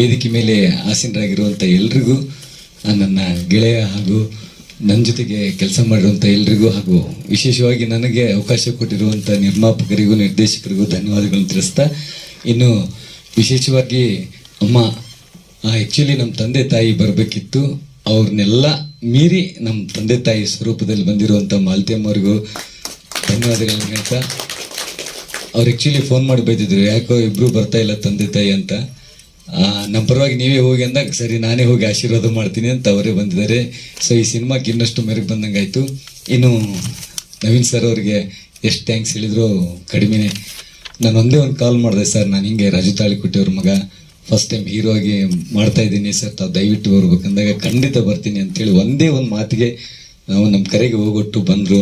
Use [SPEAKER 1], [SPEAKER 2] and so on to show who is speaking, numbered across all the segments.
[SPEAKER 1] ವೇದಿಕೆ ಮೇಲೆ ಆಸೀನರಾಗಿರುವಂಥ ಎಲ್ರಿಗೂ ನನ್ನ ಗೆಳೆಯ ಹಾಗೂ ನನ್ನ ಜೊತೆಗೆ ಕೆಲಸ ಮಾಡಿರುವಂಥ ಎಲ್ರಿಗೂ ಹಾಗೂ ವಿಶೇಷವಾಗಿ ನನಗೆ ಅವಕಾಶ ಕೊಟ್ಟಿರುವಂಥ ನಿರ್ಮಾಪಕರಿಗೂ, ನಿರ್ದೇಶಕರಿಗೂ ಧನ್ಯವಾದಗಳನ್ನು ತಿಳಿಸ್ತಾ, ಇನ್ನು ವಿಶೇಷವಾಗಿ ಅಮ್ಮ ಆ್ಯಕ್ಚುಲಿ ನಮ್ಮ ತಂದೆ ತಾಯಿ ಬರಬೇಕಿತ್ತು. ಅವ್ರನ್ನೆಲ್ಲ ಮೀರಿ ನಮ್ಮ ತಂದೆ ತಾಯಿ ಸ್ವರೂಪದಲ್ಲಿ ಬಂದಿರುವಂಥ ಮಾಲ್ತಿಯಮ್ಮ ಅವ್ರಿಗೂ ಧನ್ಯವಾದಗಳನ್ನು ಹೇಳ್ತಾ, ಅವ್ರು ಆ್ಯಕ್ಚುಲಿ ಫೋನ್ ಮಾಡಿ ಬೈದಿದ್ರು, ಯಾಕೋ ಇಬ್ಬರೂ ಬರ್ತಾ ಇಲ್ಲ ತಂದೆ ತಾಯಿ ಅಂತ. ನಮ್ಮ ಪರವಾಗಿ ನೀವೇ ಹೋಗಿ ಅಂದಾಗ, ಸರಿ, ನಾನೇ ಹೋಗಿ ಆಶೀರ್ವಾದ ಮಾಡ್ತೀನಿ ಅಂತ ಅವರೇ ಬಂದಿದ್ದಾರೆ. ಸೊ ಈ ಸಿನಿಮಾಕ್ಕೆ ಇನ್ನಷ್ಟು ಮೆರಗು ಬಂದಂಗೆ ಆಯಿತು ಇನ್ನು ನವೀನ್ ಸರ್ ಅವರಿಗೆ ಎಷ್ಟು ಥ್ಯಾಂಕ್ಸ್ ಹೇಳಿದ್ರು ಕಡಿಮೆನೆ. ನಾನು ಒಂದೇ ಒಂದು ಕಾಲ್ ಮಾಡಿದೆ, ಸರ್, ನಾನು ಹಿಂಗೆ ರಾಜು ತಾಳಿಕೊಟ್ಟಿಯವ್ರ ಮಗ. ಫಸ್ಟ್ ಟೈಮ್ ಹೀರೋ ಆಗಿ ಮಾಡ್ತಾ ಇದ್ದೀನಿ, ಸರ್, ತಾವು ದಯವಿಟ್ಟು ಬರ್ಬೇಕಂದಾಗ ಖಂಡಿತ ಬರ್ತೀನಿ ಅಂತೇಳಿ ಒಂದೇ ಒಂದು ಮಾತಿಗೆ ನಾವು ನಮ್ಮ ಕರೆಗೆ ಹೋಗೊಟ್ಟು ಬಂದರು.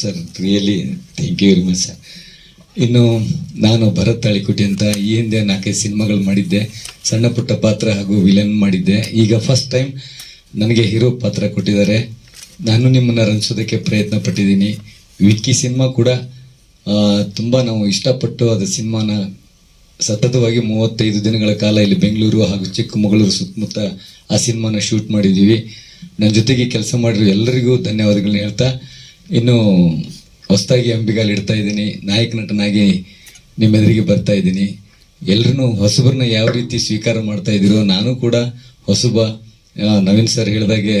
[SPEAKER 1] Sir really thank you very much sir ಇನ್ನು ನಾನು ಭರತ್ ತಾಳಿಕುಟಿ ಅಂತ ಈ ಹಿಂದೆ ನಾಲ್ಕೈದು ಸಿನಿಮಾಗಳು ಮಾಡಿದ್ದೆ. ಸಣ್ಣ ಪುಟ್ಟ ಪಾತ್ರ ಹಾಗೂ ವಿಲನ್ ಮಾಡಿದ್ದೆ. ಈಗ ಫಸ್ಟ್ ಟೈಮ್ ನನಗೆ ಹೀರೋ ಪಾತ್ರ ಕೊಟ್ಟಿದ್ದಾರೆ. ನಾನು ನಿಮ್ಮನ್ನು ರಂಜಿಸೋದಕ್ಕೆ ಪ್ರಯತ್ನ ಪಟ್ಟಿದ್ದೀನಿ ವಿಕ್ಕಿ ಸಿನಿಮಾ ಕೂಡ ತುಂಬ ನಾವು ಇಷ್ಟಪಟ್ಟು ಅದು ಸಿನಿಮಾನ ಸತತವಾಗಿ ಮೂವತ್ತೈದು ದಿನಗಳ ಕಾಲ ಇಲ್ಲಿ ಬೆಂಗಳೂರು ಹಾಗೂ ಚಿಕ್ಕಮಗಳೂರು ಸುತ್ತಮುತ್ತ ಆ ಸಿನಿಮಾನ ಶೂಟ್ ಮಾಡಿದ್ದೀವಿ. ನನ್ನ ಜೊತೆಗೆ ಕೆಲಸ ಮಾಡಿರೋ ಎಲ್ಲರಿಗೂ ಧನ್ಯವಾದಗಳನ್ನ ಹೇಳ್ತಾ, ಇನ್ನು ಹೊಸದಾಗಿ ಅಂಬಿಗಾಲ್ ಇಡ್ತಾ ಇದ್ದೀನಿ. ನಾಯಕ ನಟನಾಗಿ ನಿಮ್ಮೆದುರಿಗೆ ಬರ್ತಾ ಇದ್ದೀನಿ. ಎಲ್ಲರೂ ಹೊಸಬರನ್ನ ಯಾವ ರೀತಿ ಸ್ವೀಕಾರ ಮಾಡ್ತಾ ಇದ್ದೀರೋ ನಾನು ಕೂಡ ಹೊಸಬ. ನವೀನ್ ಸರ್ ಹೇಳಿದಾಗೆ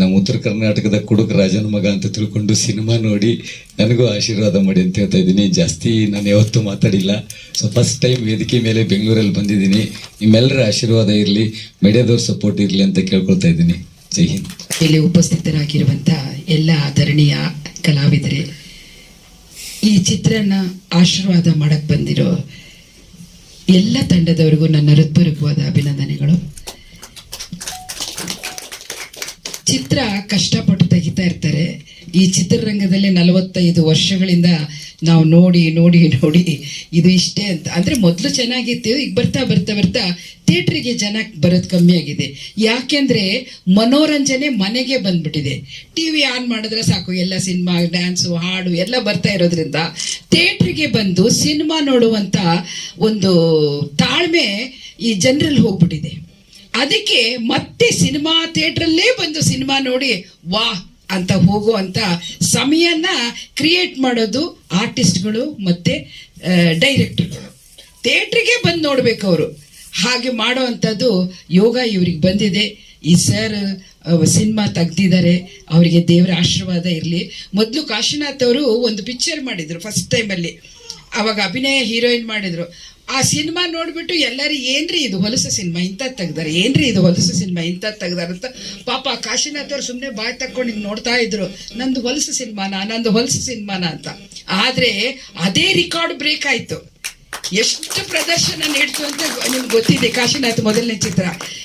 [SPEAKER 1] ನಮ್ಮ ಉತ್ತರ ಕರ್ನಾಟಕದ ಕುಡುಕ ರಾಜನ ಮಗ ಅಂತ ತಿಳ್ಕೊಂಡು ಸಿನಿಮಾ ನೋಡಿ ನನಗೂ ಆಶೀರ್ವಾದ ಮಾಡಿ ಅಂತ ಹೇಳ್ತಾ ಇದ್ದೀನಿ. ಜಾಸ್ತಿ ನಾನು ಯಾವತ್ತೂ ಮಾತಾಡಿಲ್ಲ. ಸೊ ಫಸ್ಟ್ ಟೈಮ್ ವೇದಿಕೆ ಮೇಲೆ ಬೆಂಗಳೂರಲ್ಲಿ ಬಂದಿದ್ದೀನಿ. ನಿಮ್ಮೆಲ್ಲರ ಆಶೀರ್ವಾದ ಇರಲಿ, ಮೀಡಿಯಾದವ್ರ ಸಪೋರ್ಟ್ ಇರಲಿ ಅಂತ ಕೇಳ್ಕೊಳ್ತಾ ಇದ್ದೀನಿ. ಜೈ ಹಿಂದ್.
[SPEAKER 2] ಇಲ್ಲಿ ಉಪಸ್ಥಿತರಾಗಿರುವಂಥ ಎಲ್ಲ ಆದರಣೀಯ ಕಲಾವಿದರೇ, ಈ ಚಿತ್ರನ ಆಶೀರ್ವಾದ ಮಾಡಕ್ ಬಂದಿರೋ ಎಲ್ಲ ತಂಡದವರಿಗೂ ನನ್ನ ಹೃತ್ಪೂರ್ವಕವಾದ ಅಭಿನಂದನೆಗಳು. ಚಿತ್ರ ಕಷ್ಟಪಟ್ಟು ತೆಗಿತಾ ಇರ್ತಾರೆ. ಈ ಚಿತ್ರರಂಗದಲ್ಲಿ ನಲವತ್ತೈದು ವರ್ಷಗಳಿಂದ ನಾವು ನೋಡಿ ನೋಡಿ ನೋಡಿ, ಇದು ಇಷ್ಟೇ ಅಂತ. ಅಂದರೆ ಮೊದಲು ಚೆನ್ನಾಗಿತ್ತು, ಈಗ ಬರ್ತಾ ಬರ್ತಾ ಬರ್ತಾ ಥಿಯೇಟ್ರಿಗೆ ಜನ ಬರೋದು ಕಮ್ಮಿ ಆಗಿದೆ. ಯಾಕೆಂದರೆ ಮನೋರಂಜನೆ ಮನೆಗೆ ಬಂದ್ಬಿಟ್ಟಿದೆ. ಟಿ ವಿ ಆನ್ ಮಾಡಿದ್ರೆ ಸಾಕು, ಎಲ್ಲ ಸಿನಿಮಾ, ಡ್ಯಾನ್ಸು, ಹಾಡು ಎಲ್ಲ ಬರ್ತಾ ಇರೋದ್ರಿಂದ ಥಿಯೇಟ್ರಿಗೆ ಬಂದು ಸಿನಿಮಾ ನೋಡುವಂಥ ಒಂದು ತಾಳ್ಮೆ ಈ ಜನರಲ್ಲಿ ಹೋಗ್ಬಿಟ್ಟಿದೆ. ಅದಕ್ಕೆ ಮತ್ತೆ ಸಿನಿಮಾ ಥಿಯೇಟ್ರಲ್ಲೇ ಬಂದು ಸಿನಿಮಾ ನೋಡಿ ವಾ ಅಂತ ಹೋಗುವಂತ ಸಮಯನ ಕ್ರಿಯೇಟ್ ಮಾಡೋದು ಆರ್ಟಿಸ್ಟ್ಗಳು ಮತ್ತೆ ಡೈರೆಕ್ಟರ್ಗಳು ಥಿಯೇಟ್ರಿಗೆ ಬಂದು ನೋಡ್ಬೇಕು ಅವರು. ಹಾಗೆ ಮಾಡುವಂಥದ್ದು ಯೋಗ ಇವ್ರಿಗೆ ಬಂದಿದೆ. ಈ ಸರ್ ಸಿನಿಮಾ ತೆಗ್ದಿದ್ದಾರೆ. ಅವರಿಗೆ ದೇವರ ಆಶೀರ್ವಾದ ಇರಲಿ. ಮೊದಲು ಕಾಶಿನಾಥ್ ಅವರು ಒಂದು ಪಿಕ್ಚರ್ ಮಾಡಿದರು ಫಸ್ಟ್ ಟೈಮಲ್ಲಿ ಅವಾಗ ಅಭಿನಯ ಹೀರೋಯಿನ್ ಮಾಡಿದ್ರು. ಆ ಸಿನಿಮಾ ನೋಡ್ಬಿಟ್ಟು ಎಲ್ಲರೂ, ಏನ್ರಿ ಇದು ಹೊಲಸು ಸಿನಿಮಾ? ಇಂಥದ್ದು ತೆಗ್ದಾರೆ. ಏನ್ರಿ ಇದು ಹೊಲಸು ಸಿನಿಮಾ? ಇಂಥದ್ದು ತೆಗ್ದಾರೆ ಅಂತ ಪಾಪ ಕಾಶಿನಾಥ್ ಅವ್ರು ಸುಮ್ಮನೆ ಬಾಯ್ ತಕ್ಕೊಂಡು ಹಿಂಗೆ ನೋಡ್ತಾ ಇದ್ರು. ನಂದು ಹೊಲಸ ಸಿನಿಮಾನ? ನಂದು ಹೊಲಸು ಸಿನಿಮಾನ ಅಂತ. ಆದ್ರೆ ಅದೇ ರೆಕಾರ್ಡ್ ಬ್ರೇಕ್ ಆಯ್ತು. ಎಷ್ಟು ಪ್ರದರ್ಶನ ನೀಡ್ತು ಅಂತ ನಿಮ್ಗೆ ಗೊತ್ತಿದೆ. ಕಾಶಿನಾಥ್ ಮೊದಲನೇ ಚಿತ್ರ.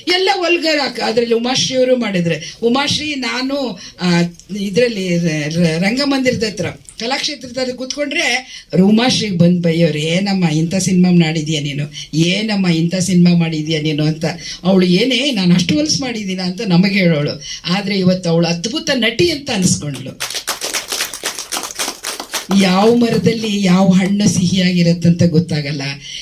[SPEAKER 2] ಎಲ್ಲ ಒಲ್ಗರ್ ಅದರಲ್ಲಿ ಉಮಾಶ್ರೀ ಅವರು ಮಾಡಿದ್ರೆ. ಉಮಾಶ್ರೀ, ನಾನು ಇದರಲ್ಲಿ ರಂಗಮಂದಿರದ ಹತ್ರ, ಕಲಾಕ್ಷೇತ್ರದ ಕೂತ್ಕೊಂಡ್ರೆ ಉಮಾಶ್ರೀಗೆ ಬಂದ್ ಬೈಯೋರು ಏನಮ್ಮ ಇಂಥ ಸಿನಿಮಾ ಮಾಡಿದ್ಯಾ ನೀನು? ಏನಮ್ಮ ಇಂಥ ಸಿನಿಮಾ ಮಾಡಿದ್ಯಾ ನೀನು? ಅಂತ. ಅವಳು, ಏನೇ, ನಾನು ಅಷ್ಟು ಹೊಲ್ಸ್ ಮಾಡಿದ್ದೀನ? ಅಂತ ನಮಗೆ ಹೇಳೋಳು. ಆದ್ರೆ ಇವತ್ತು ಅವಳು ಅದ್ಭುತ ನಟಿ ಅಂತ ಅನಿಸ್ಕೊಂಡ್ಳು. ಯಾವ ಮರದಲ್ಲಿ ಯಾವ ಹಣ್ಣು ಸಿಹಿಯಾಗಿರತ್ತಂತ ಗೊತ್ತಾಗಲ್ಲ.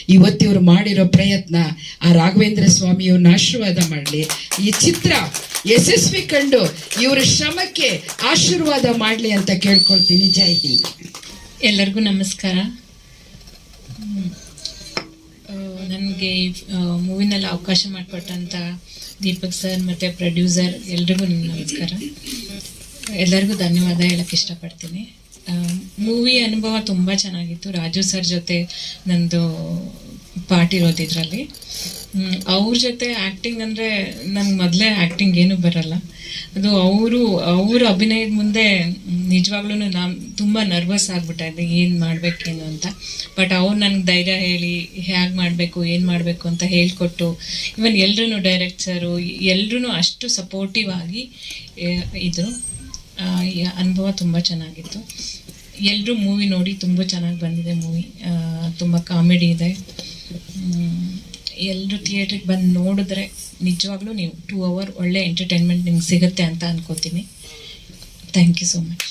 [SPEAKER 2] ಇವತ್ತಿವ್ರು ಮಾಡಿರೋ ಪ್ರಯತ್ನ ಆ ರಾಘವೇಂದ್ರ ಸ್ವಾಮಿಯವ್ರನ್ನ ಆಶೀರ್ವಾದ ಮಾಡಲಿ. ಈ ಚಿತ್ರ ಯಶಸ್ವಿ ಕಂಡು ಇವರ ಶ್ರಮಕ್ಕೆ ಆಶೀರ್ವಾದ ಮಾಡಲಿ ಅಂತ ಕೇಳ್ಕೊಳ್ತೀನಿ. ಜೈ ಹಿಂದ್.
[SPEAKER 3] ಎಲ್ಲರಿಗೂ ನಮಸ್ಕಾರ. ನನಗೆ ಮೂವಿನಲ್ಲಿ ಅವಕಾಶ ಮಾಡಿಕೊಟ್ಟಂಥ ದೀಪಕ್ ಸರ್ ಮತ್ತು ಪ್ರೊಡ್ಯೂಸರ್ ಎಲ್ರಿಗೂ ನಮಸ್ಕಾರ. ಎಲ್ಲರಿಗೂ ಧನ್ಯವಾದ ಹೇಳಕ್ಕೆ ಇಷ್ಟಪಡ್ತೀನಿ. ಮೂವಿ ಅನುಭವ ತುಂಬ ಚೆನ್ನಾಗಿತ್ತು. ರಾಜು ಸರ್ ಜೊತೆ ನಂದು ಪಾರ್ಟ್ ಇದರಲ್ಲಿ. ಅವ್ರ ಜೊತೆ ಆ್ಯಕ್ಟಿಂಗ್ ಅಂದರೆ ನಂಗೆ ಮೊದಲೇ ಆ್ಯಕ್ಟಿಂಗ್ ಏನೂ ಬರಲ್ಲ. ಅದು ಅವರು, ಅವ್ರ ಅಭಿನಯದ ಮುಂದೆ ನಿಜವಾಗ್ಲೂ ನಾನು ತುಂಬ ನರ್ವಸ್ ಆಗ್ಬಿಟ್ಟೆ ಏನು ಮಾಡಬೇಕೇನು ಅಂತ. ಬಟ್ ಅವ್ರು ನನಗೆ ಧೈರ್ಯ ಹೇಳಿ ಹೇಗೆ ಮಾಡಬೇಕು, ಏನು ಮಾಡಬೇಕು ಅಂತ ಹೇಳಿಕೊಟ್ಟು ಇವನ್ ಎಲ್ರೂ ಡೈರೆಕ್ಟರು ಎಲ್ರೂ ಅಷ್ಟು ಸಪೋರ್ಟಿವ್ ಆಗಿ ಇದು ಅನುಭವ ತುಂಬ ಚೆನ್ನಾಗಿತ್ತು. ಎಲ್ಲರೂ ಮೂವಿ ನೋಡಿ ತುಂಬ ಚೆನ್ನಾಗಿ ಬಂದಿದೆ ಮೂವಿ ತುಂಬ ಕಾಮಿಡಿ ಇದೆ. ಎಲ್ಲರೂ ಥಿಯೇಟ್ರಿಗೆ ಬಂದು ನೋಡಿದ್ರೆ ನಿಜವಾಗ್ಲೂ ನೀವು ಟೂ ಅವರ್ ಒಳ್ಳೆ ಎಂಟರ್ಟೈನ್ಮೆಂಟ್ ನಿಮ್ಗೆ ಸಿಗುತ್ತೆ ಅಂತ ಅನ್ಕೋತೀನಿ. Thank you so much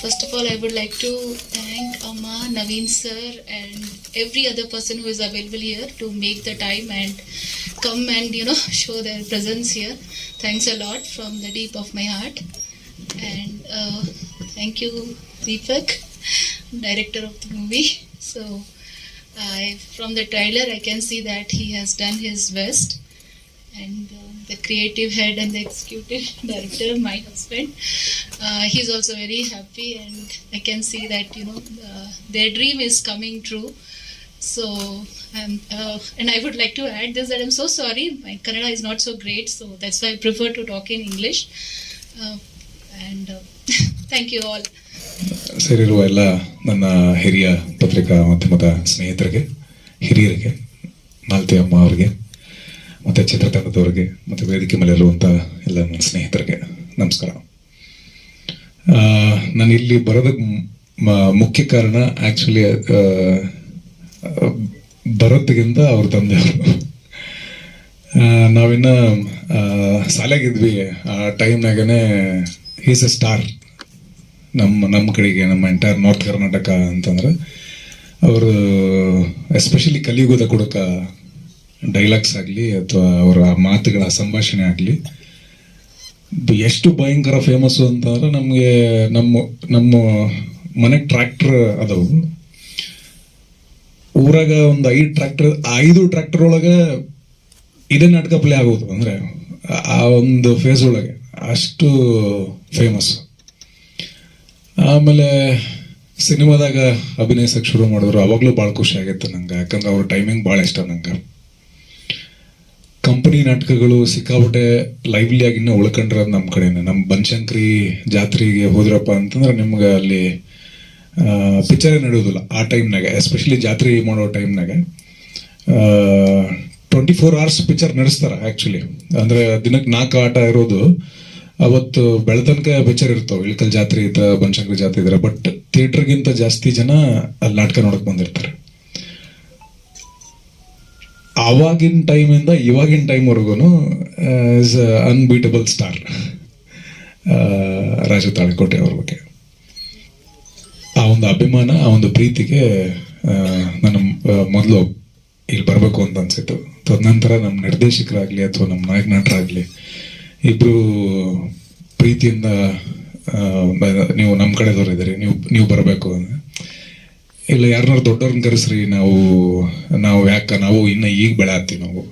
[SPEAKER 4] first of all I would like to thank ಅಮ್ಮ Naveen sir and every other person who is available here to make the time and come and you know show their presence here thanks a lot from the deep of my heart and uh, thank you, Deepak, director of the movie. So, I from the trailer, I can see that he has done his best and uh, the creative head and the executive director, my husband, uh, he's also very happy, and I can see that you know uh, their dream is coming true. So, um, uh, and I would like to add this that I'm so sorry, my Kannada is not so great, so that's why I prefer to talk in English. Uh, and thank you all.
[SPEAKER 5] ಸೇರಿರುವ ಎಲ್ಲ ನನ್ನ ಹಿರಿಯ ಪತ್ರಿಕಾ ಮಾಧ್ಯಮದ ಸ್ನೇಹಿತರಿಗೆ ಹಿರಿಯರಿಗೆ ಮಾಲತಿ ಅಮ್ಮ ಅವರಿಗೆ ಮತ್ತು ಚಿತ್ರತಂಡದವರಿಗೆ ಮತ್ತು ವೇದಿಕೆ ಮೇಲೆ ಇರುವಂಥ ಎಲ್ಲ ನನ್ನ ಸ್ನೇಹಿತರಿಗೆ ನಮಸ್ಕಾರ. ನಾನು ಇಲ್ಲಿ ಬರೋದಕ್ಕೆ ಮ- ಮುಖ್ಯ ಕಾರಣ ಆ್ಯಕ್ಚುಲಿ ಬರೋದಿಗಿಂತ ಅವ್ರ ತಂದೆಯವರು. ನಾವಿನ್ನು ನಾವಿನ್ನ ಆ, ಟೈಮ್ನಾಗನೇ ಈಸ್ ಎ ಸ್ಟಾರ್ ನಮ್ಮ ನಮ್ಮ ಕಡೆಗೆ, ನಮ್ಮ ಎಂಟೈರ್ ನಾರ್ತ್ ಕರ್ನಾಟಕ ಅಂತಂದ್ರೆ, ಅವರು ಎಸ್ಪೆಷಲಿ ಕಲಿಯುಗದ ಕೊಡಕ ಡೈಲಾಗ್ಸ್ ಆಗಲಿ ಅಥವಾ ಅವರ ಮಾತುಗಳ ಸಂಭಾಷಣೆ ಆಗಲಿ ಎಷ್ಟು ಭಯಂಕರ ಫೇಮಸ್ಸು ಅಂತಂದ್ರೆ ನಮಗೆ ನಮ್ಮ ನಮ್ಮ ಮನೆ ಟ್ರ್ಯಾಕ್ಟರ್ ಅದಾವು. ಊರಾಗ ಒಂದು ಐದು ಟ್ರ್ಯಾಕ್ಟರ್ ಐದು ಟ್ರ್ಯಾಕ್ಟರ್ ಒಳಗೆ ಇದೇ ನಾಟಕ ಪ್ಲೇ ಆಗೋದು. ಅಂದರೆ ಆ ಒಂದು ಫೇಸ್ ಒಳಗೆ. ಅಷ್ಟು ಫೇಮಸ್ ಆಮೇಲೆ ಸಿನಿಮಾದಾಗ ಅಭಿನಯಿಸಕ್ಕೆ ಶುರು ಮಾಡಿದ್ರು. ಅವಾಗಲೂ ಭಾಳ ಖುಷಿ ಆಗಿತ್ತು ನಂಗೆ. ಯಾಕಂದ್ರೆ ಅವ್ರ ಟೈಮಿಂಗ್ ಭಾಳ ಇಷ್ಟ ನಂಗೆ. ಕಂಪನಿ ನಾಟಕಗಳು ಸಿಕ್ಕಾಪಟ್ಟೆ ಲೈವ್ಲಿ ಆಗಿನ ಉಳ್ಕೊಂಡಿರೋದು ನಮ್ಮ ಕಡೆನೆ. ನಮ್ಮ ಬನಶಂಕರಿ ಜಾತ್ರೆಗೆ ಹೋದ್ರಪ್ಪ ಅಂತಂದ್ರೆ ನಿಮ್ಗೆ ಅಲ್ಲಿ ಪಿಕ್ಚರೇ ನಡೆಯೋದಿಲ್ಲ. ಆ ಟೈಮ್ನಾಗೆ ಎಸ್ಪೆಷಲಿ ಜಾತ್ರೆ ಮಾಡೋ ಟೈಮ್ನಾಗೆ ಟ್ವೆಂಟಿ ಫೋರ್ ಅವರ್ಸ್ ಪಿಕ್ಚರ್ ನಡೆಸ್ತಾರೆ ಆ್ಯಕ್ಚುಲಿ ಅಂದರೆ ದಿನಕ್ಕೆ ನಾಲ್ಕು ಆಟ ಇರೋದು. ಅವತ್ತು ಬೆಳತನಕ ಪಿಕ್ಚರ್ ಇರ್ತಾವ. ಇಳಕಲ್ ಜಾತ್ರೆ ಇದ್ರ ಬನಶಂಕರಿ ಜಾತ್ರೆ ಇದ್ರ ಬಟ್ ಥಿಯೇಟರ್ಗಿಂತ ಜಾಸ್ತಿ ಜನ ಅಲ್ಲಿ ನಾಟಕ ನೋಡಕ್ ಬಂದಿರ್ತಾರೆ. ಆವಾಗಿನ ಟೈಮಿಂದ ಇವಾಗಿನ ಟೈಮ್ವರೆಗೂ is unbeatable star Raju Talikote ಅವ್ರ ಬಗ್ಗೆ. ಆ ಒಂದು ಅಭಿಮಾನ, ಆ ಒಂದು ಪ್ರೀತಿಗೆ ನನ್ನ ಮೊದಲು ಇಲ್ಲಿ ಬರಬೇಕು ಅಂತ ಅನ್ಸಿತ್ತು. ತದನಂತರ ನಮ್ಮ ನಿರ್ದೇಶಕರಾಗಲಿ ಅಥವಾ ನಮ್ಮ ನಾಯಕ, ನಟರಾಗಲಿ ಇಬ್ಬರು ಪ್ರೀತಿಯಿಂದ ನೀವು ನಮ್ಮ ಕಡೆದವ್ರು ಇದ್ದೀರಿ ನೀವು ನೀವು ಬರಬೇಕು ಇಲ್ಲ ಯಾರನ್ನಾರು ದೊಡ್ಡವ್ರನ್ನ ಕರೆಸ್ರಿ, ನಾವು ನಾವು ಯಾಕ, ನಾವು ಇನ್ನು ಈಗ ಬೆಳೆ ಆಗ್ತೀವಿ ನಾವು.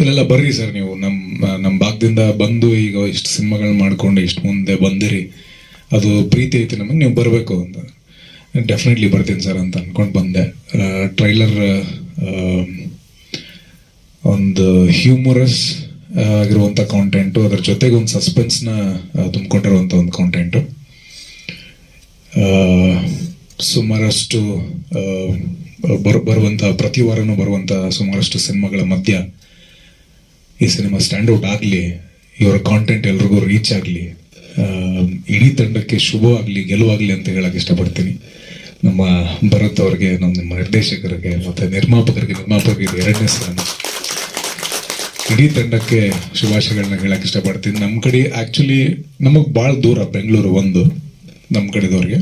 [SPEAKER 5] ಇಲ್ಲೆಲ್ಲ ಬರ್ರಿ ಸರ್ ನೀವು ನಮ್ಮ ನಮ್ಮ ಭಾಗದಿಂದ ಬಂದು ಈಗ ಇಷ್ಟು ಸಿನಿಮಾಗಳು ಮಾಡ್ಕೊಂಡು ಇಷ್ಟು ಮುಂದೆ ಬಂದಿರಿ, ಅದು ಪ್ರೀತಿ ಐತಿ ನಮಗೆ, ನೀವು ಬರಬೇಕು ಅಂತ. ಡೆಫಿನೆಟ್ಲಿ ಬರ್ತೀನಿ ಸರ್ ಅಂತ ಅಂದ್ಕೊಂಡು ಬಂದೆ. ಟ್ರೈಲರ್ ಒಂದು ಹ್ಯೂಮರಸ್ ಆಗಿರುವಂಥ ಕಾಂಟೆಂಟು ಅದ್ರ ಜೊತೆಗೆ ಒಂದು ಸಸ್ಪೆನ್ಸ್ನ ತುಂಬಿಕೊಂಡಿರುವಂಥ ಒಂದು ಕಾಂಟೆಂಟು ಸುಮಾರಷ್ಟು ಬರು ಬರ್ ಬರುವಂಥ ಪ್ರತಿ ವಾರನೂ ಬರುವಂಥ ಸುಮಾರಷ್ಟು ಸಿನಿಮಾಗಳ ಮಧ್ಯ ಈ ಸಿನಿಮಾ ಸ್ಟ್ಯಾಂಡ್ಔಟ್ ಆಗಲಿ, ಇವರ ಕಾಂಟೆಂಟ್ ಎಲ್ರಿಗೂ ರೀಚ್ ಆಗಲಿ ಇಡೀ ತಂಡಕ್ಕೆ ಶುಭವಾಗಲಿ, ಗೆಲುವಾಗಲಿ ಅಂತ ಹೇಳಕ್ಕೆ ಇಷ್ಟಪಡ್ತೀನಿ. ನಮ್ಮ ಭರತ್ ಅವ್ರಿಗೆ, ನಮ್ಮ ನಿರ್ದೇಶಕರಿಗೆ, ಮತ್ತು ನಿರ್ಮಾಪಕರಿಗೆ ನಿರ್ಮಾಪಕರಿಗೆ ಎರಡನೇ ಸಲ ಇಡೀ ತಂಡಕ್ಕೆ ಶುಭಾಶಯಗಳನ್ನ ಹೇಳಕ್ ಇಷ್ಟಪಡ್ತೀನಿ. ನಮ್ಮ ಕಡೆ ಆಕ್ಚುಲಿ ನಮಗೆ ಭಾಳ ದೂರ ಬೆಂಗಳೂರು ಒಂದು ನಮ್ಮ ಕಡೆದವ್ರಿಗೆ.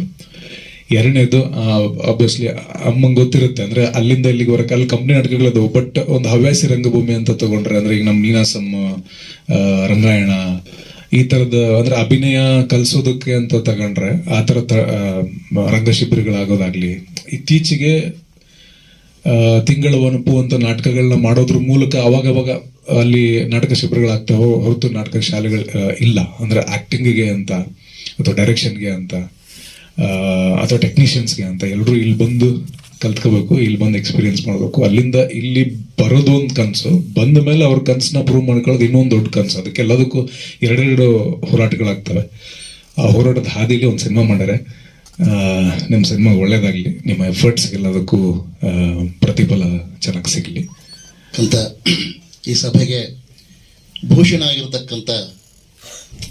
[SPEAKER 5] ಎರಡನೇದು ಆಬ್ವಿಯಸ್ಲಿ ಅಮ್ಮಂಗೆ ಗೊತ್ತಿರುತ್ತೆ ಅಂದ್ರೆ ಅಲ್ಲಿಂದ ಇಲ್ಲಿಗೆ ಬರಕ್ಕೆ ಅಲ್ಲಿ ಕಂಪ್ನಿ ನಾಟಕಗಳದು ಬಟ್ ಒಂದು ಹವ್ಯಾಸಿ ರಂಗಭೂಮಿ ಅಂತ ತಗೊಂಡ್ರೆ ಅಂದ್ರೆ ಈಗ ನಮ್ಮ ಮೀನಾಸಮ್ಮ ಆ, ರಂಗಾಯಣ ಈ ತರದ ಅಂದ್ರೆ ಅಭಿನಯ ಕಲಿಸೋದಕ್ಕೆ ಅಂತ ತಗೊಂಡ್ರೆ ಆ ಥರ ತ- ಆ, ರಂಗ ಶಿಬಿರಗಳಾಗೋದಾಗ್ಲಿ ಇತ್ತೀಚೆಗೆ ತಿಂಗಳ ಒನಪು ಅಂತ ನಾಟಕಗಳನ್ನ ಮಾಡೋದ್ರ ಮೂಲಕ ಅವಾಗ ಅವಾಗ ಅಲ್ಲಿ ನಾಟಕ ಶಿಬಿರಗಳಾಗ್ತಾವೆ, ಹೊರತು ನಾಟಕ ಶಾಲೆಗಳು ಇಲ್ಲ. ಅಂದ್ರೆ ಆ್ಯಕ್ಟಿಂಗಿಗೆ ಅಂತ, ಅಥವಾ ಡೈರೆಕ್ಷನ್ಗೆ ಅಂತ ಅಥವಾ ಟೆಕ್ನಿಷಿಯನ್ಸ್ಗೆ ಅಂತ ಎಲ್ಲರೂ ಇಲ್ಲಿ ಬಂದು ಕಲ್ತ್ಕೋಬೇಕು, ಇಲ್ಲಿ ಬಂದು ಎಕ್ಸ್ಪೀರಿಯನ್ಸ್ ಮಾಡಬೇಕು. ಅಲ್ಲಿಂದ ಇಲ್ಲಿ ಬರೋದು ಒಂದು ಕನಸು, ಬಂದ ಮೇಲೆ ಅವ್ರ ಕನಸನ್ನ ಪ್ರೂವ್ ಮಾಡ್ಕೊಳ್ಳೋದು ಇನ್ನೊಂದು ದೊಡ್ಡ ಕನಸು. ಅದಕ್ಕೆಲ್ಲದಕ್ಕೂ ಎರಡೆರಡು ಹೋರಾಟಗಳಾಗ್ತವೆ. ಆ ಹೋರಾಟದ ಹಾದಿಲಿ ಒಂದು ಸಿನಿಮಾ ಮಾಡ್ಯಾರೆ ನಿಮ್ಮ ಸಿನಿಮಾ ಒಳ್ಳೇದಾಗಲಿ. ನಿಮ್ಮ ಎಫರ್ಟ್ಸ್ಗೆಲ್ಲದಕ್ಕೂ ಪ್ರತಿಫಲ ಚೆನ್ನಾಗಿ ಸಿಗಲಿ.
[SPEAKER 6] ಅಂತ ಈ ಸಭೆಗೆ ಭೂಷಣ ಆಗಿರತಕ್ಕಂಥ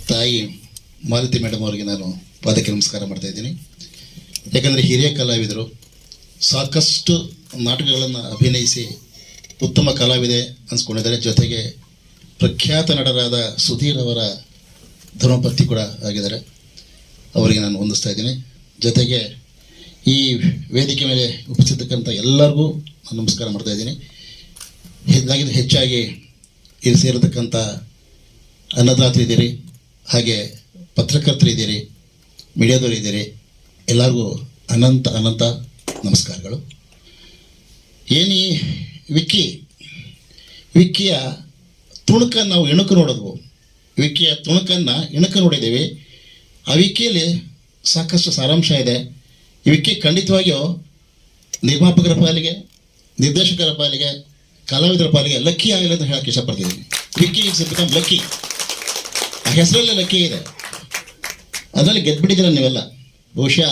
[SPEAKER 6] ತಾಯಿ ಮಾಲತಿ ಮೇಡಮ್ ಅವರಿಗೆ ನಾನು ಪಾದಕ್ಕೆ ನಮಸ್ಕಾರ ಮಾಡ್ತಾ ಇದ್ದೀನಿ. ಯಾಕಂದರೆ ಹಿರಿಯ ಕಲಾವಿದರು ಸಾಕಷ್ಟು ನಾಟಕಗಳನ್ನು ಅಭಿನಯಿಸಿ ಉತ್ತಮ ಕಲಾವಿದೆ ಅನ್ಸ್ಕೊಂಡಿದ್ದಾರೆ. ಜೊತೆಗೆ ಪ್ರಖ್ಯಾತ ನಟರಾದ ಸುಧೀರ್ ಅವರ ಧರ್ಮಪತ್ನಿ ಕೂಡ ಆಗಿದ್ದಾರೆ. ಅವರಿಗೆ ನಾನು ಹೊಂದಿಸ್ತಾ ಇದ್ದೀನಿ. ಜೊತೆಗೆ ಈ ವೇದಿಕೆ ಮೇಲೆ ಉಪಸ್ಥಿತಕ್ಕಂಥ ಎಲ್ಲರಿಗೂ ನಾನು ನಮಸ್ಕಾರ ಮಾಡ್ತಾ ಇದ್ದೀನಿ. ಹೆಚ್ಚಾಗಿ ಹೆಚ್ಚಾಗಿ ಇಲ್ಲಿ ಸೇರತಕ್ಕಂಥ ಅನ್ನದಾತರಿದ್ದೀರಿ ಹಾಗೆ ಪತ್ರಕರ್ತರಿದ್ದೀರಿ ಮೀಡಿಯಾದವರು ಇದ್ದೀರಿ, ಎಲ್ಲರಿಗೂ ಅನಂತ ಅನಂತ ನಮಸ್ಕಾರಗಳು. ಏನಿ ವಿಕ್ಕಿ, ವಿಕ್ಕಿಯ ತುಣುಕನ್ನು ನಾವು ಇಣುಕು ನೋಡಿದ್ವು. ವಿಕ್ಕಿಯ ತುಣುಕನ್ನು ಇಣುಕು ನೋಡಿದ್ದೀವಿ. ಆ ವಿಕ್ಕಿಯಲ್ಲಿ ಸಾಕಷ್ಟು ಸಾರಾಂಶ ಇದೆ. ಇವಕ್ಕೆ ವಿಕ್ಕಿ ಖಂಡಿತವಾಗಿಯೂ ನಿರ್ಮಾಪಕರ ಪಾಲಿಗೆ, ನಿರ್ದೇಶಕರ ಪಾಲಿಗೆ, ಕಲಾವಿದರ ಪಾಲಿಗೆ ಲಕ್ಕಿ ಆಗಿಲ್ಲ ಅಂತ ಹೇಳಕ್ಕೆ ಇಷ್ಟಪಡ್ತಿದ್ದೀನಿ. ವಿಕ್ಕಿ ಇಸ್ ಬಿಕಮ್ ಲಕ್ಕಿ ಆ ಹೆಸರಲ್ಲೇ ಲಕ್ಕಿ ಇದೆ. ಅದರಲ್ಲಿ ಗೆದ್ಬಿಟ್ಟಿದ್ದೀರ ನೀವೆಲ್ಲ? ಬಹುಶಃ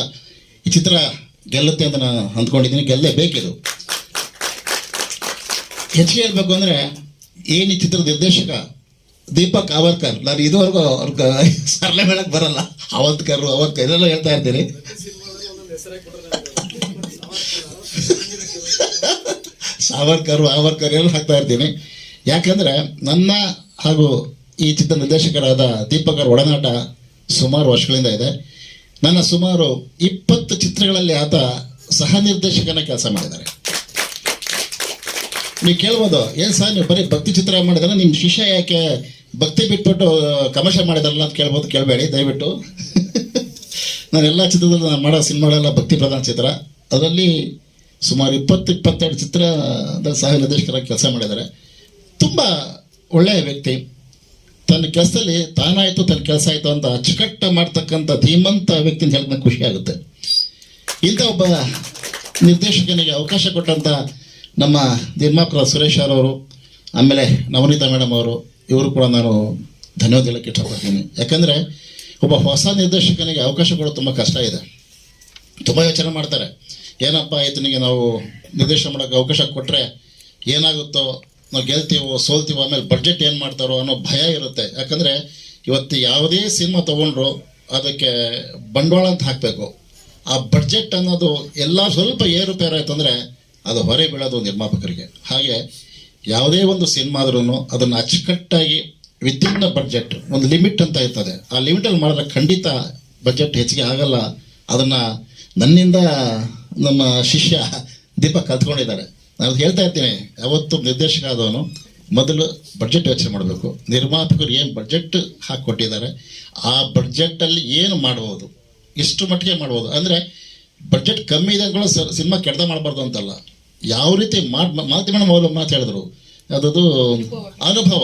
[SPEAKER 6] ಈ ಚಿತ್ರ ಗೆಲ್ಲುತ್ತೆ ಅಂತ ನಾನು ಅಂದ್ಕೊಂಡಿದ್ದೀನಿ. ಗೆಲ್ಲೇ ಬೇಕಿದು. ಹೆಚ್ಚಿಗೆ ಹೇಳ್ಬೇಕು ಅಂದರೆ, ಏನು ಈ ಚಿತ್ರದ ನಿರ್ದೇಶಕ ದೀಪಕ್ ಅವರ್ಕರ್. ನಾನು ಇದುವರೆಗೂ ಅವ್ರ ಸರ್ಲೆ ಮೇಳಕ್ ಬರಲ್ಲ. ಅವತ್ಕರ್ ಅವತ್ಕರ್ ಇದೆಲ್ಲ ಹೇಳ್ತಾ ಇರ್ತೀನಿ. ಸಾವರ್ಕರ್ ಅವರ್ಕರ್ ಎಲ್ಲ ಹಾಕ್ತಾ ಇರ್ತೀನಿ. ಯಾಕಂದ್ರೆ ನನ್ನ ಹಾಗೂ ಈ ಚಿತ್ರ ನಿರ್ದೇಶಕರಾದ ದೀಪಕ್ ಅವರ ಒಡನಾಟ ಸುಮಾರು ವರ್ಷಗಳಿಂದ ಇದೆ. ನನ್ನ ಸುಮಾರು ಇಪ್ಪತ್ತು ಚಿತ್ರಗಳಲ್ಲಿ ಆತ ಸಹ ನಿರ್ದೇಶಕನ ಕೆಲಸ ಮಾಡಿದ್ದಾರೆ. ನೀವು ಕೇಳ್ಬೋದು. ಏನು ಸರ್ ನೀವು ಬರೀ ಭಕ್ತಿ ಚಿತ್ರ ಮಾಡಿದ್ರೆ ನಿಮ್ಮ ಶಿಷ್ಯ ಯಾಕೆ ಭಕ್ತಿ ಬಿಟ್ಬಿಟ್ಟು ಕಮರ್ಷಿಯಲ್ ಮಾಡಿದಾರಲ್ಲ ಅಂತ ಕೇಳ್ಬೋದು, ಕೇಳಬೇಡಿ, ದಯವಿಟ್ಟು. ನಾನು ಎಲ್ಲ ಚಿತ್ರದಲ್ಲಿ ನಾನು ಮಾಡೋ ಸಿನಿಮಾಗಳೆಲ್ಲ ಭಕ್ತಿ ಪ್ರಧಾನ ಚಿತ್ರ. ಅದರಲ್ಲಿ ಸುಮಾರು ಇಪ್ಪತ್ತು ಇಪ್ಪತ್ತೆರಡು ಚಿತ್ರದ ಸಹ ನಿರ್ದೇಶಕರಾಗಿ ಕೆಲಸ ಮಾಡಿದ್ದಾರೆ. ತುಂಬ ಒಳ್ಳೆಯ ವ್ಯಕ್ತಿ. ತನ್ನ ಕೆಲಸದಲ್ಲಿ ತಾನಾಯಿತು, ತನ್ನ ಕೆಲಸ ಆಯಿತು ಅಂತ ಅಚ್ಚುಕಟ್ಟ ಮಾಡ್ತಕ್ಕಂಥ ಧೀಮಂತ ವ್ಯಕ್ತಿ ಅಂತ ಹೇಳಕ್ಕೆ ಖುಷಿ ಆಗುತ್ತೆ. ಇಂಥ ಒಬ್ಬ ನಿರ್ದೇಶಕನಿಗೆ ಅವಕಾಶ ಕೊಟ್ಟಂಥ ನಮ್ಮ ನಿರ್ಮಾಪಕ ಸುರೇಶ್ ಅವರು, ಆಮೇಲೆ ನವನೀತಾ ಮೇಡಮ್ ಅವರು, ಇವರು ಕೂಡ ನಾನು ಧನ್ಯವಾದ ಹೇಳಕ್ಕೆ ಇಷ್ಟಪಡ್ತೀನಿ ಯಾಕಂದರೆ ಒಬ್ಬ ಹೊಸ ನಿರ್ದೇಶಕನಿಗೆ ಅವಕಾಶ ಕೊಡೋದು ತುಂಬ ಕಷ್ಟ ಇದೆ. ತುಂಬ ಯೋಚನೆ ಮಾಡ್ತಾರೆ. ಏನಪ್ಪ ಈತನಿಗೆ ನಾವು ನಿರ್ದೇಶನ ಮಾಡೋಕ್ಕೆ ಅವಕಾಶ ಕೊಟ್ಟರೆ ಏನಾಗುತ್ತೋ, ನಾವು ಗೆಲ್ತೀವೋ, ಸೋಲ್ತೀವೋ, ಆಮೇಲೆ ಬಡ್ಜೆಟ್ ಏನು ಮಾಡ್ತಾರೋ ಅನ್ನೋ ಭಯ ಇರುತ್ತೆ. ಯಾಕಂದರೆ ಇವತ್ತು ಯಾವುದೇ ಸಿನಿಮಾ ತೊಗೊಂಡ್ರು ಅದಕ್ಕೆ ಬಂಡವಾಳ ಅಂತ ಹಾಕಬೇಕು. ಆ ಬಡ್ಜೆಟ್ ಅನ್ನೋದು ಎಲ್ಲ ಸ್ವಲ್ಪ ಏರುಪೇರು ಆಯ್ತು ಅಂದರೆ ಅದು ಹೊರೆ ಬೀಳೋದು ನಿರ್ಮಾಪಕರಿಗೆ. ಹಾಗೆ ಯಾವುದೇ ಒಂದು ಸಿನಿಮಾ ಆದ್ರೂ ಅದನ್ನು ಅಚ್ಚುಕಟ್ಟಾಗಿ ವಿತಿನ್ ಬಡ್ಜೆಟ್ ಒಂದು ಲಿಮಿಟ್ ಅಂತ ಇರ್ತದೆ. ಆ ಲಿಮಿಟಲ್ಲಿ ಮಾಡಿದ್ರೆ ಖಂಡಿತ ಬಜೆಟ್ ಹೆಚ್ಚಿಗೆ ಆಗಲ್ಲ. ಅದನ್ನು ನನ್ನಿಂದ ನಮ್ಮ ಶಿಷ್ಯ ದೀಪಕ್ ಕಲ್ತ್ಕೊಂಡಿದ್ದಾರೆ. ನಾನು ಹೇಳ್ತಾ ಇರ್ತೀನಿ, ಯಾವತ್ತು ನಿರ್ದೇಶಕ ಆದವನು ಮೊದಲು ಬಡ್ಜೆಟ್ ಯೋಚನೆ ಮಾಡಬೇಕು. ನಿರ್ಮಾಪಕರು ಏನು ಬಡ್ಜೆಟ್ ಹಾಕಿಕೊಟ್ಟಿದ್ದಾರೆ, ಆ ಬಡ್ಜೆಟಲ್ಲಿ ಏನು ಮಾಡ್ಬೋದು, ಇಷ್ಟು ಮಟ್ಟಿಗೆ ಮಾಡ್ಬೋದು. ಅಂದರೆ ಬಡ್ಜೆಟ್ ಕಮ್ಮಿ ಇದೆ ಕೂಡ ಸಿನಿಮಾ ಕೆಡ್ದ ಮಾಡಬಾರ್ದು ಅಂತಲ್ಲ. ಯಾವ ರೀತಿ ಮಾತು ಮಾತಿ ಮೇಡಮ್ ಅವರು ಮಾತು ಹೇಳಿದ್ರು. ಅದು ಅನುಭವ.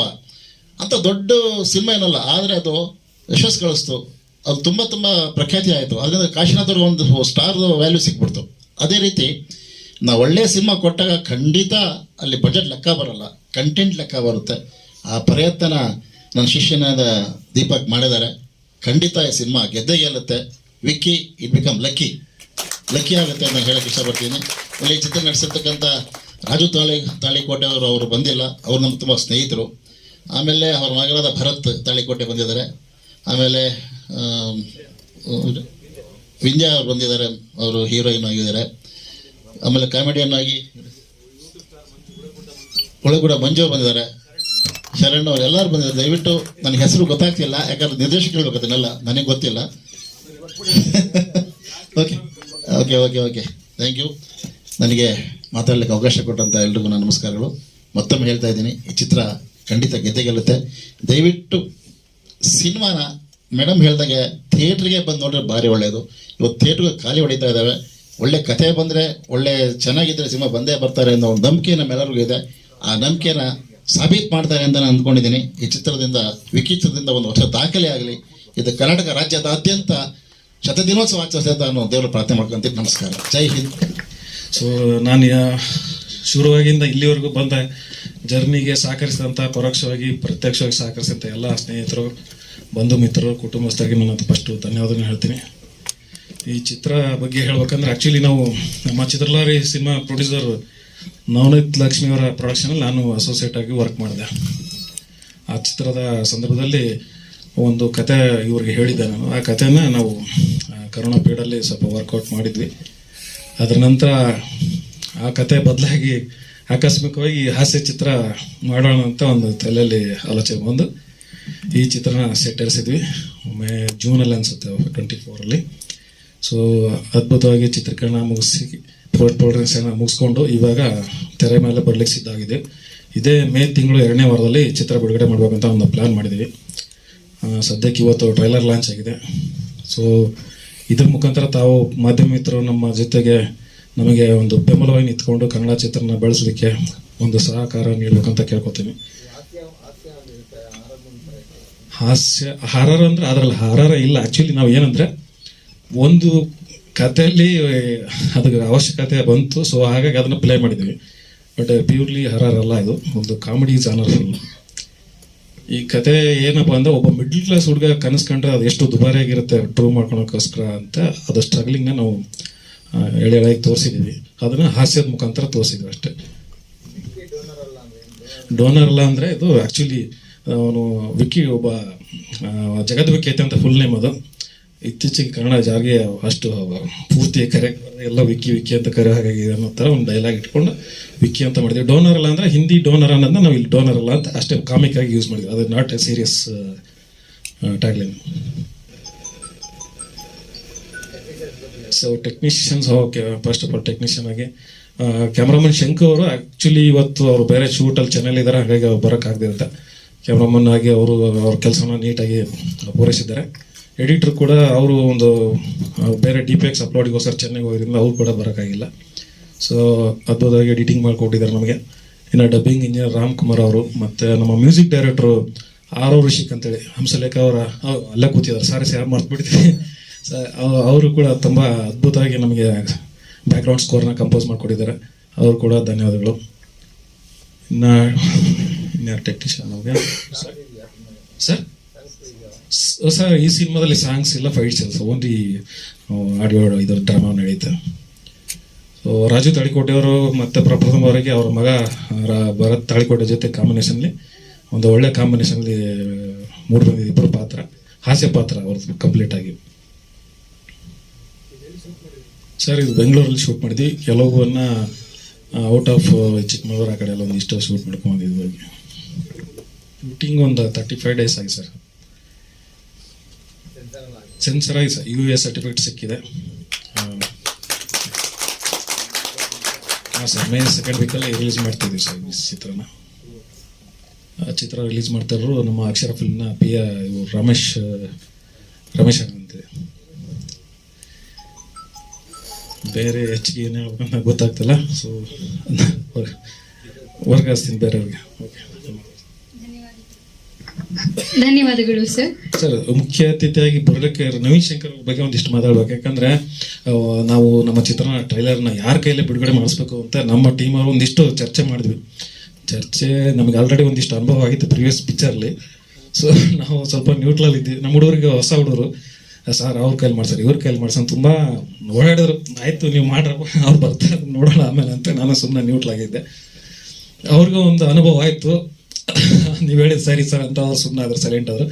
[SPEAKER 6] ಅಂತ ದೊಡ್ಡ ಸಿನಿಮಾ ಏನಲ್ಲ, ಆದರೆ ಅದು ಯಶಸ್ಸು ಗಳಿಸ್ತು. ಅದು ತುಂಬ ತುಂಬ ಪ್ರಖ್ಯಾತಿ ಆಯಿತು. ಅದರಿಂದ ಅವ್ರಿಗೆ ಒಂದು ಸ್ಟಾರ್ ವ್ಯಾಲ್ಯೂ ಸಿಕ್ಬಿಡ್ತು. ಅದೇ ರೀತಿ ನಾವು ಒಳ್ಳೆಯ ಸಿನಿಮಾ ಕೊಟ್ಟಾಗ ಖಂಡಿತ ಅಲ್ಲಿ ಬಜೆಟ್ ಲೆಕ್ಕ ಬರಲ್ಲ. ಕಂಟೆಂಟ್ ಲೆಕ್ಕ ಬರುತ್ತೆ. ಆ ಪ್ರಯತ್ನ ನನ್ನ ಶಿಷ್ಯನಾದ ದೀಪಕ್ ಮಾಡಿದ್ದಾರೆ. ಖಂಡಿತ ಈ ಸಿನಿಮಾ ಗೆದ್ದೇ ಗೆಲ್ಲುತ್ತೆ. Vicky it become lucky lucky ಆಗುತ್ತೆ ಅಂತ ಹೇಳಕ್ಕೆ ಇಷ್ಟಪಡ್ತೀನಿ. ಅಲ್ಲಿ ಈ ಚಿತ್ರ ನಡೆಸಿರ್ತಕ್ಕಂಥ ರಾಜು ತಾಳಿ ತಾಳಿಕೋಟೆ ಅವರು ಅವರು ಬಂದಿಲ್ಲ. ಅವರು ನಮ್ಮ ತುಂಬ ಸ್ನೇಹಿತರು. ಆಮೇಲೆ ಅವ್ರ ಮಗನಾದ ಭರತ್ ತಾಳಿಕೋಟೆ ಬಂದಿದ್ದಾರೆ. ಆಮೇಲೆ ಆಮ್, ವಿಂಧ್ಯ ಅವ್ರು ಬಂದಿದ್ದಾರೆ. ಅವರು ಹೀರೋಯಿನ್ ಆಗಿದ್ದಾರೆ. ಆಮೇಲೆ ಕಾಮಿಡಿಯನ್ ಆಗಿ ಒಳಗೂಡ ಮಂಜು ಬಂದಿದ್ದಾರೆ. ಶರಣ್ ಅವ್ರು ಎಲ್ಲರೂ ಬಂದಿದ್ದಾರೆ. ದಯವಿಟ್ಟು ನನಗೆ ಹೆಸರು ಗೊತ್ತಾಗ್ತಿಲ್ಲ. ಯಾಕಂದ್ರೆ ನಿರ್ದೇಶಕ ಹೇಳ್ಬೇಕದನ್ನೆಲ್ಲ ನನಗೆ ಗೊತ್ತಿಲ್ಲ. Okay okay okay okay. Thank you ನನಗೆ ಮಾತಾಡಲಿಕ್ಕೆ ಅವಕಾಶ ಕೊಟ್ಟಂತ ಎಲ್ರಿಗೂ ನನ್ನ ನಮಸ್ಕಾರಗಳು. ಮತ್ತೊಮ್ಮೆ ಹೇಳ್ತಾ ಇದ್ದೀನಿ, ಈ ಚಿತ್ರ ಖಂಡಿತ ಗೆದ್ದೆ ಗೆಲ್ಲುತ್ತೆ ದಯವಿಟ್ಟು ಸಿನಿಮಾನ ಮೇಡಮ್ ಹೇಳ್ದಂಗೆ ಥಿಯೇಟ್ರಿಗೆ ಬಂದು ನೋಡಿದ್ರೆ ಭಾರಿ ಒಳ್ಳೆಯದು ಇವತ್ತು ಥಿಯೇಟ್ರಿಗೆ ಖಾಲಿ ಹೊಡಿತಾ ಇದ್ದಾವೆ ಒಳ್ಳೆ ಕಥೆ ಬಂದರೆ, ಒಳ್ಳೆ ಚೆನ್ನಾಗಿದ್ದರೆ ಸಿನಿಮಾ ಬಂದೇ ಬರ್ತಾರೆ ಅನ್ನೋ ಒಂದು ನಂಬಿಕೆ ನಮ್ಮೆಲ್ಲರಿಗೂ ಇದೆ. ಆ ನಂಬಿಕೆನ ಸಾಬೀತು ಮಾಡ್ತಾರೆ ಅಂತ ನಾನು ಅಂದ್ಕೊಂಡಿದ್ದೀನಿ. ಈ ಚಿತ್ರದಿಂದ, ವಿಕಿ ಚಿತ್ರದಿಂದ ಒಂದು ವರ್ಷ ದಾಖಲೆ ಆಗಲಿ, ಇದು ಕರ್ನಾಟಕ ರಾಜ್ಯದಾದ್ಯಂತ ಶತದಿನೋತ್ಸವ ಆಚರಿಸಿದ ನಾನು ದೇವರ ಪ್ರಾರ್ಥನೆ ಮಾಡ್ಕೊಂತೀನಿ ನಮಸ್ಕಾರ. ಜೈ ಹಿಂದ್.
[SPEAKER 7] ಸೊ ನಾನು ಶುರುವಾಗಿಂದ ಇಲ್ಲಿವರೆಗೂ ಬಂದ ಜರ್ನಿಗೆ ಸಹಕರಿಸಿದಂಥ ಪರೋಕ್ಷವಾಗಿ, ಪ್ರತ್ಯಕ್ಷವಾಗಿ ಸಹಕರಿಸಿದಂಥ ಎಲ್ಲ ಸ್ನೇಹಿತರು, ಬಂಧು ಮಿತ್ರರು, ಕುಟುಂಬಸ್ಥರಿಗೆ ನಾನು ಫಸ್ಟು ಧನ್ಯವಾದಗಳನ್ನು ಹೇಳ್ತೀನಿ. ಈ ಚಿತ್ರ ಬಗ್ಗೆ ಹೇಳ್ಬೇಕಂದ್ರೆ ಆ್ಯಕ್ಚುಲಿ ನಾವು ನಮ್ಮ ಚಿತ್ರಲಾರಿ ಸಿನಿಮಾ ಪ್ರೊಡ್ಯೂಸರ್ ನವನೀತ್ ಲಕ್ಷ್ಮಿಯವರ ಪ್ರೊಡಕ್ಷನಲ್ಲಿ ನಾನು ಅಸೋಸಿಯೇಟ್ ಆಗಿ ವರ್ಕ್ ಮಾಡಿದೆ. ಆ ಚಿತ್ರದ ಸಂದರ್ಭದಲ್ಲಿ ಒಂದು ಕತೆ ಇವ್ರಿಗೆ ಹೇಳಿದ್ದೆ ನಾನು. ಆ ಕಥೆನ ನಾವು ಕರೋನಾ ಪೀರಿಯಡಲ್ಲಿ ಸ್ವಲ್ಪ ವರ್ಕೌಟ್ ಮಾಡಿದ್ವಿ. ಅದರ ನಂತರ ಆ ಕತೆ ಬದಲಾಗಿ ಆಕಸ್ಮಿಕವಾಗಿ ಹಾಸ್ಯ ಚಿತ್ರ ಮಾಡೋಣ ಅಂತ ಒಂದು ತಲೆಯಲ್ಲಿ ಆಲೋಚನೆ ಬಂದು ಈ ಚಿತ್ರನ ಸೆಟ್ಟರಿಸಿದ್ವಿ ಒಮ್ಮೆ ಜೂನಲ್ಲಿ ಅನಿಸುತ್ತೆ ಟ್ವೆಂಟಿ ಫೋರಲ್ಲಿ ಸೊ ಅದ್ಭುತವಾಗಿ ಚಿತ್ರೀಕರಣ ಮುಗಿಸಿ ಪೋಸ್ಟ್ ಪ್ರೊಡಕ್ಷನ್ ಮುಗಿಸ್ಕೊಂಡು ಇವಾಗ ತೆರೆ ಮೇಲೆ ಬರ್ಲಿಕ್ಕೆ ಸಿದ್ಧಾಗಿದೆ ಇದೇ ಮೇ ತಿಂಗಳು ಎರಡನೇ ವಾರದಲ್ಲಿ ಚಿತ್ರ ಬಿಡುಗಡೆ ಮಾಡಬೇಕಂತ ಒಂದು ಪ್ಲ್ಯಾನ್ ಮಾಡಿದ್ದೀವಿ ಸದ್ಯಕ್ಕೆ ಇವತ್ತು ಟ್ರೈಲರ್ ಲಾಂಚ್ ಆಗಿದೆ. ಸೊ ಇದ್ರ ಮುಖಾಂತರ ತಾವು ಮಾಧ್ಯಮ ಮಿತ್ರರು ನಮ್ಮ ಜೊತೆಗೆ ನಮಗೆ ಒಂದು ಬೆಂಬಲವಾಗಿ ನಿಂತ್ಕೊಂಡು ಕನ್ನಡ ಚಿತ್ರನ ಬೆಳೆಸಲಿಕ್ಕೆ ಒಂದು ಸಹಕಾರ ನೀಡಬೇಕಂತ ಕೇಳ್ಕೊತೀನಿ. ಹಾಸ್ಯ, ಹಾರರ್ ಅಂದ್ರೆ ಅದರಲ್ಲಿ ಹಾರರ ಇಲ್ಲ. ಆಕ್ಚುಲಿ ನಾವು ಏನಂದ್ರೆ ಒಂದು ಕಥೆಯಲ್ಲಿ ಅದಕ್ಕೆ ಅವಶ್ಯಕತೆ ಬಂತು ಸೊ ಹಾಗಾಗಿ ಅದನ್ನ ಪ್ಲೇ ಮಾಡಿದ್ವಿ. ಬಟ್ ಪ್ಯೂರ್ಲಿ ಹರರ್ ಅಲ್ಲ ಇದು. ಒಂದು ಕಾಮಿಡಿ ಜಾನರ್ ಫಿಲ್ಮ್ ಈ ಕತೆ ಏನಪ್ಪ ಅಂದ್ರೆ ಒಬ್ಬ ಮಿಡ್ಲ್ ಕ್ಲಾಸ್ ಹುಡುಗ ಕನಸ್ಕೊಂಡ್ರೆ ಅದು ಎಷ್ಟು ದುಬಾರಿಯಾಗಿರುತ್ತೆ ಪ್ರೂವ್ ಮಾಡ್ಕೊಳಕ್ಕೋಸ್ಕರ ಅಂತ ಅದು ಸ್ಟ್ರಗ್ಲಿಂಗ್ನ ನಾವು ಎಳೆ ಎಳೆಯಾಗಿ ತೋರಿಸಿದೀವಿ. ಅದನ್ನ ಹಾಸ್ಯದ ಮುಖಾಂತರ ತೋರಿಸಿದ್ವಿ ಅಷ್ಟೇ. ಡೋನರ್ ಅಲ್ಲ ಅಂದ್ರೆ ಇದು ಆಕ್ಚುಲಿ ಅವನು ವಿಕ್ಕಿ ಒಬ್ಬ ಜಗದ್ ವಿಕ್ಕಿ ಐತೆ ಅಂತ ಫುಲ್ ನೇಮ್ ಅದು. ಇತ್ತೀಚೆಗೆ ಕನ್ನಡ ಜಾರಿಗೆ ಅಷ್ಟು ಪೂರ್ತಿ ಕರೆ ಎಲ್ಲ ವಿಕ್ಕಿ ವಿಕ್ಕಿ ಅಂತ ಕರೆ ಹಾಗಾಗಿ ಅನ್ನೋ ಥರ ಒಂದು ಡೈಲಾಗ್ ಇಟ್ಕೊಂಡು ವಿಕ್ಕಿ ಅಂತ ಮಾಡಿದ್ವಿ. ಡೋನರ್ ಅಲ್ಲ ಅಂದ್ರೆ ಹಿಂದಿ ಡೋನರ್ ಅನ್ನೋದನ್ನ ನಾವು ಇಲ್ಲಿ ಡೋನರ್ ಅಲ್ಲ ಅಂತ ಅಷ್ಟೇ ಕಾಮಿಕ್ ಆಗಿ ಯೂಸ್ ಮಾಡಿದ್ವಿ. ಅದು not a serious tagline so technicians okay first of all technician ಆಗಿ ಕ್ಯಾಮ್ರಾಮನ್ ಶಂಕು ಅವರು ಆಕ್ಚುಲಿ ಇವತ್ತು ಅವರು ಬೇರೆ ಶೂಟಲ್ಲಿ ಚಾನೆಲ್ ಇದ್ದಾರೆ ಹಾಗಾಗಿ ಅವ್ರು ಅಂತ ಕ್ಯಾಮ್ರಾಮನ್ ಆಗಿ ಅವರು, ಅವ್ರ ಕೆಲಸನ ನೀಟಾಗಿ ಪೂರೈಸಿದ್ದಾರೆ. ಎಡಿಟರ್ ಕೂಡ ಅವರು ಒಂದು ಬೇರೆ ಡಿ ಪಿ ಎಕ್ಸ್ ಅಪ್ಲೋಡಿಗೋಸ್ಕರ ಚೆನ್ನೈಗೆ ಹೋಗಿದ್ರಿಂದ ಅವ್ರು ಕೂಡ ಬರೋಕ್ಕಾಗಿಲ್ಲ. ಸೊ ಅದ್ಭುತವಾಗಿ ಎಡಿಟಿಂಗ್ ಮಾಡಿಕೊಟ್ಟಿದ್ದಾರೆ ನಮಗೆ. ಇನ್ನು ಡಬ್ಬಿಂಗ್ ಇಂಜಿನಿಯರ್ ರಾಮ್ ಕುಮಾರ್ ಅವರು ಮತ್ತು ನಮ್ಮ ಮ್ಯೂಸಿಕ್ ಡೈರೆಕ್ಟ್ರು ಆರ್ ಓ ಋಷಿಕ್ ಅಂತೇಳಿ, ಹಂಸಲೇಖ ಅವರ ಅಲ್ಲ ಕೂತಿದ್ದಾರೆ. ಸಾರಿ ಸಾರ್ ಮರ್ತ್ಬಿಡ್ತೀವಿ ಅವರು ಕೂಡ ತುಂಬ ಅದ್ಭುತವಾಗಿ ನಮಗೆ ಬ್ಯಾಕ್ಗ್ರೌಂಡ್ ಸ್ಕೋರ್ನ ಕಂಪೋಸ್ ಮಾಡಿಕೊಟ್ಟಿದ್ದಾರೆ. ಅವರು ಕೂಡ ಧನ್ಯವಾದಗಳು. ಇನ್ನು, ಇನ್ಯಾರು ಟೆಕ್ನಿಷಿಯನ್ ನಮಗೆ? ಸರ್ ಸರ್ ಈ ಸಿನಿಮಾದಲ್ಲಿ ಸಾಂಗ್ಸ್ ಇಲ್ಲ ಫೈಟ್ಸ್ ಇಲ್ಲ ಓನ್ಲಿ ಆಡಿಯೋ ಇದರ ಡ್ರಾಮಾ ನಡೆಯುತ್ತೆ ಸೊ ರಾಜು ತಾಳಿಕೋಟೆಯವರು ಮತ್ತೆ ಪ್ರಪ್ರಥಮ ಅವರಿಗೆ ಅವ್ರ ಮಗ ಭರತ್ ತಾಳಿಕೋಟೆ ಜೊತೆ ಕಾಂಬಿನೇಷನ್ಲಿ ಒಂದು ಒಳ್ಳೆ ಕಾಂಬಿನೇಷನ್ಲಿ ಮೂಡಿ ಬಂದಿದೆ ಇಬ್ಬರು ಪಾತ್ರ, ಹಾಸ್ಯ ಪಾತ್ರ ಅವ್ರದ್ದು ಕಂಪ್ಲೀಟ್ ಆಗಿ. ಸರ್ ಇದು ಬೆಂಗಳೂರಲ್ಲಿ ಶೂಟ್ ಮಾಡಿದ್ವಿ. ಕೆಲವನ್ನ ಔಟ್ ಆಫ್ ಚಿಕ್ಕಮಗಳೂರು ಆ ಕಡೆ ಎಲ್ಲ ಇಷ್ಟು ಶೂಟ್ ಮಾಡ್ಕೊಂಡ್ಬಂದಿದ್ವಿ ಶೂಟಿಂಗ್ ಒಂದು ತರ್ಟಿ ಫೈವ್ ಡೇಸ್ ಆಗಿ ಸರ್ ಸೆನ್ಸರ್ ಆಗಿ ಸರ್ ಯು ಎ ಸರ್ಟಿಫಿಕೇಟ್ ಸಿಕ್ಕಿದೆ ಹಾಂ ಸರ್ ಮೇ ಸೆಕೆಂಡ್ ವೀಕಲ್ಲಿ ರಿಲೀಸ್ ಮಾಡ್ತಿದ್ದೀವಿ ಸರ್, ಈ ಚಿತ್ರನ. ಚಿತ್ರ ರಿಲೀಸ್ ಮಾಡ್ತಾಯಿದ್ರು ನಮ್ಮ ಅಕ್ಷರ ಫಿಲ್ಮ್ನ ಪಿ ಇವರು ರಮೇಶ್ ರಮೇಶ್ ಅಂತೆ ಬೇರೆ ಹೆಚ್ಚಿಗೆ ಏನು ಹೇಳ್ಬೇಕಂತ ಗೊತ್ತಾಗ್ತಿಲ್ಲ ಸೊ ವರ್ಗಾಸ್ತೀನಿ ಬೇರೆಯವ್ರಿಗೆ. ಓಕೆ
[SPEAKER 8] ಧನ್ಯವಾದಗಳು ಸರ್
[SPEAKER 7] ಸರ್ ಮುಖ್ಯ ಅತಿಥಿಯಾಗಿ ಬರಲಿಕ್ಕೆ ನವೀನ್ ಶಂಕರ್ ಬಗ್ಗೆ ಒಂದಿಷ್ಟು ಮಾತಾಡ್ಬೇಕು. ಯಾಕಂದ್ರೆ ನಾವು ನಮ್ಮ ಚಿತ್ರನ ಟ್ರೈಲರ್ನ ಯಾರ ಕೈಲೇ ಬಿಡುಗಡೆ ಮಾಡಿಸ್ಬೇಕು ಅಂತ ನಮ್ಮ ಟೀಮ್ ಅವರು ಒಂದಿಷ್ಟು ಚರ್ಚೆ ಮಾಡಿದ್ವಿ. ಚರ್ಚೆ ನಮಗೆ ಆಲ್ರೆಡಿ ಒಂದಿಷ್ಟು ಅನುಭವ ಆಗಿತ್ತು ಪ್ರಿವಿಯಸ್ ಪಿಕ್ಚರ್ಲಿ ಸೊ ನಾವು ಸ್ವಲ್ಪ ನ್ಯೂಟ್ರಲ್ ಇದ್ವಿ. ನಮ್ಮ ಹುಡುಗರಿಗೆ ಹೊಸ ಹುಡುಗರು. ಸರ್ ಅವ್ರ ಕೈಲಿ ಮಾಡ್ತಾರೆ ಇವ್ರ ಕೈಲಿ ಮಾಡ್ಸೋಣ ತುಂಬಾ ಓಡಾಡಿದ್ರು. ಆಯ್ತು, ನೀವು ಮಾಡ್ರಪ್ಪ ಅವ್ರು ಬರ್ತಾರೆ, ನೋಡೋಣ ಆಮೇಲೆ ಅಂತ ನಾನು ಸುಮ್ಮನೆ ನ್ಯೂಟ್ರಲ್ ಆಗಿದ್ದೆ. ಅವ್ರಿಗೂ ಒಂದು ಅನುಭವ ಆಯ್ತು. ನೀವು ಹೇಳಿದ್ ಸರಿ ಸರ್ ಅಂತ ಸುಮ್ಮನೆ ಆದ್ರು ಸೈಲೆಂಟ್ ಅವರು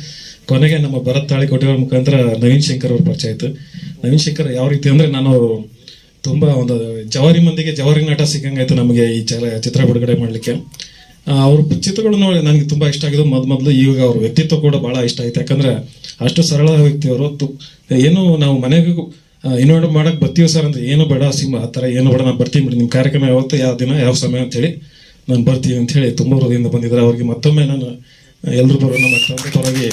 [SPEAKER 7] ಕೊನೆಗೆ ನಮ್ಮ ಭರತ್ ಕೊಟ್ಟಿರೋ ಮುಖಾಂತರ ನವೀನ್ ಶಂಕರ್ ಅವ್ರ ಪರಿಚಯ ಆಯ್ತು. ನವೀನ್ ಶಂಕರ್ ಯಾವ ರೀತಿ ಅಂದ್ರೆ ನಾನು ತುಂಬಾ ಒಂದು ಜವಾರಿ ಮಂದಿಗೆ ಜವಾರಿ ನಾಟ ಸಿಕ್ಕಂಗಾಯ್ತು ನಮಗೆ ಈ ಚಲ ಚಿತ್ರ ಬಿಡುಗಡೆ ಮಾಡ್ಲಿಕ್ಕೆ. ಅವ್ರ ಚಿತ್ರಗಳು ನೋಡಿ ನನಗೆ ತುಂಬಾ ಇಷ್ಟ ಆಗಿದ್ದು ಮೊದ್ ಮೊದಲು ಈಗ ಅವ್ರ ವ್ಯಕ್ತಿತ್ವ ಕೂಡ ಬಹಳ ಇಷ್ಟ ಆಯ್ತು. ಯಾಕಂದ್ರೆ ಅಷ್ಟು ಸರಳ ವ್ಯಕ್ತಿ ಅವರು ಏನು ನಾವು ಮನೆಗೂ ಇನ್ವೈಟ್ ಮಾಡಕ್ ಬರ್ತೀವಿ ಸರ್ ಅಂದ್ರೆ ಏನು ಬೇಡ ಸಿಂಹ, ಆ ಥರ ಏನು ಬೇಡ, ನಾನು ಬರ್ತೀನಿ ಬಿಡಿ. ನಿಮ್ಮ ಕಾರ್ಯಕ್ರಮ ಯಾವತ್ತು ಯಾವ ದಿನ, ಯಾವ ಸಮಯ ಅಂತೇಳಿ. ನಾನು ಬರ್ತೀನಿ ಅಂತ ಹೇಳಿ ತುಂಬ ಹೃದಯದಿಂದ ಬಂದಿದ್ದಾರೆ ಅವ್ರಿಗೆ ಮತ್ತೊಮ್ಮೆ ನಾನು ಎಲ್ಲರೂ ಬರೋ ನಮ್ಮ ತಂದೆ ಪರವಾಗಿ.